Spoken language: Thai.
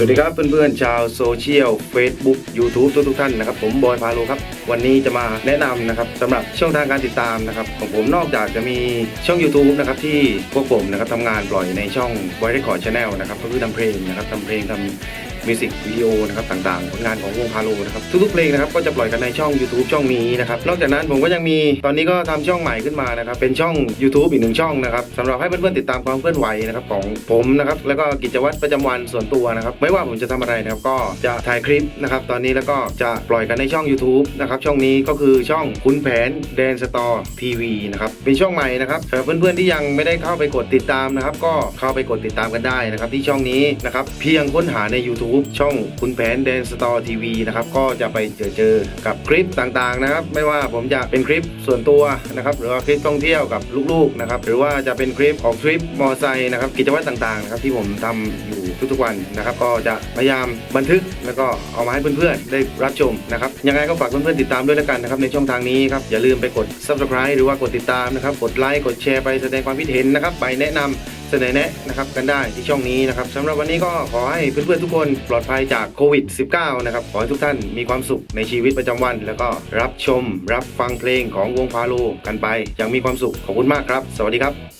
สวัสดีครับเพื่อนๆชาวโซเชียล Facebook YouTube ทุกๆท่านนะครับผมบอยพาโลครับ วันนี้จะมาแนะนำนะครับสำหรับช่องทางการติดตามนะครับของผมนอกจากจะมีช่อง YouTube นะครับที่พวกผมนะครับทำงานปล่อยในช่อง Boy Record Channel นะครับก็คือทำเพลงนะครับทำเพลงทำ มิวสิกวิดีโอนะครับต่างๆ ผลงานของวงพาโลนะครับทุกๆเพลงนะครับก็จะปล่อยกันในช่อง YouTube ช่องนี้นะครับนอกจากนั้นผมก็ยังมีตอนนี้ก็ทำช่องใหม่ขึ้นมานะครับเป็นช่อง YouTube อีกหนึ่งช่องนะครับสำหรับให้เพื่อนๆติดตามความเคลื่อนไหวนะครับของผมนะครับแล้วก็กิจวัตรประจำวันส่วนตัวนะครับไม่ว่าผมจะทำอะไรนะครับก็จะถ่ายคลิปนะครับตอนนี้แล้วก็จะปล่อยกันในช่อง YouTube นะครับช่องนี้ก็คือช่องคุณแผนแดนสตอร์ทีวีนะครับเป็นช่องใหม่นะครับสำหรับเพื่อนๆที่ยังไม่ได้เข้าไปกดติดตามนะครับก็เข้าไปกดติดตามกันได้นะครับที่ช่องนี้นะครับเพียงค้นหาใน YouTube ช่องคุณแผนแดนสตอร์ทีวีนะครับก็จะไปเจอเจอกับคลิปต่างๆนะครับไม่ว่าผมจะเป็นคลิปส่วนตัวนะครับหรือว่าคลิปท่องเที่ยวกับลูกๆนะครับหรือว่าจะเป็นคลิปของทริปมอไซค์นะครับกิจวัตรต่างๆนะครับที่ผมทำอยู่ทุกๆวันนะครับก็จะพยายามบันทึกแล้วก็เอามาให้เพื่อนๆได้รับชมนะครับยังไงก็ฝากเพื่อนๆติดตามด้วยแล้วกันนะครับในช่องทางนี้ครับอย่าลืมไปกด subscribe หรือว่ากดติดตามนะครับกดไลค์กดแชร์ไปแสดงความคิดเห็นนะครับไปแนะนำ เสนอแนะนะครับกันได้ที่ช่องนี้นะครับสำหรับวันนี้ก็ขอให้เพื่อนๆทุกคนปลอดภัยจากโควิด -19 นะครับ ขอให้ทุกท่านมีความสุขในชีวิตประจำวัน แล้วก็รับชมรับฟังเพลงของวงพาโลกันไปอย่างมีความสุขขอบคุณมากครับ สวัสดีครับ